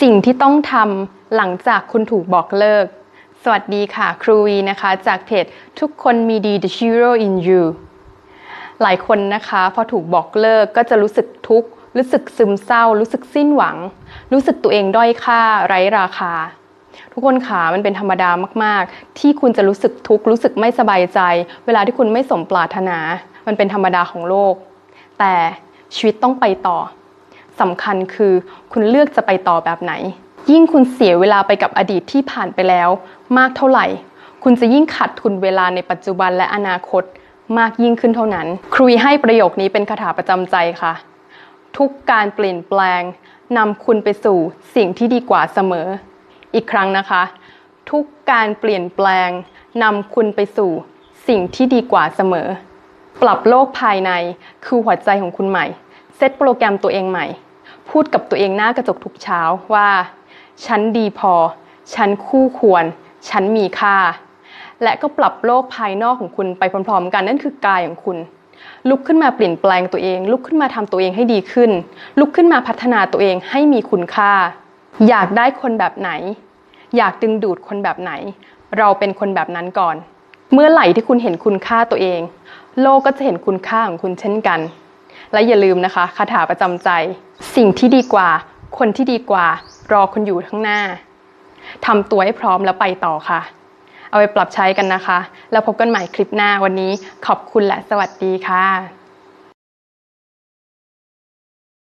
สิ่งที่ต้องทำหลังจากคุณถูกบอกเลิก สวัสดีค่ะ ครูวีนะคะ จากเพจทุกคนมีดี The Hero in You หลายคนนะคะ พอถูกบอกเลิกก็จะรู้สึกทุกข์ รู้สึกซึมเศร้า รู้สึกสิ้นหวัง รู้สึกตัวเองด้อยค่า ไร้ราคา ทุกคนขามันเป็นธรรมดามาก ๆ ที่คุณจะรู้สึกทุกข์ รู้สึกไม่สบายใจ เวลาที่คุณไม่สมปรารถนา มันเป็นธรรมดาของโลก แต่ชีวิตต้องไปต่อ สำคัญคือคุณเลือกจะไปต่อแบบไหน ยิ่งคุณเสียเวลาไปกับอดีตที่ผ่านไปแล้ว มากเท่าไหร่ คุณจะยิ่งขาดทุนเวลาในปัจจุบันและอนาคตมากยิ่งขึ้นเท่านั้น ครุยให้ประโยคนี้เป็นคาถาประจำใจค่ะ ทุกการเปลี่ยนแปลงนำคุณไปสู่สิ่งที่ดีกว่าเสมอ อีกครั้งนะคะ ทุกการเปลี่ยนแปลงนำคุณไปสู่สิ่งที่ดีกว่าเสมอ ปรับโลกภายในคือหัวใจของคุณใหม่ เซตโปรแกรมตัวเองใหม่ พูดกับตัวเองหน้ากระจกทุกเช้าว่า ฉันดีพอ ฉันคู่ควร ฉันมีค่า และก็ปรับโลกภายนอกของคุณไปพร้อมๆ กันนั่นคือกายของคุณ ลุกขึ้นมาเปลี่ยนแปลงตัวเอง ลุกขึ้นมาทำตัวเองให้ดีขึ้น ลุกขึ้นมาพัฒนาตัวเองให้มีคุณค่า อยากได้คนแบบไหน อยากดึงดูดคนแบบไหน เราเป็นคนแบบนั้นก่อน เมื่อไหร่ที่คุณเห็นคุณค่าตัวเอง โลกก็จะเห็นคุณค่าของคุณเช่นกัน และอย่าลืมนะคะคาถาประจำใจ สิ่งที่ดีกว่า คนที่ดีกว่า รอคุณอยู่ข้างหน้าทำตัวให้พร้อมแล้วไปต่อค่ะ เอาไปปรับใช้กันนะคะ แล้วพบกันใหม่คลิปหน้าวันนี้ ขอบคุณและสวัสดีค่ะ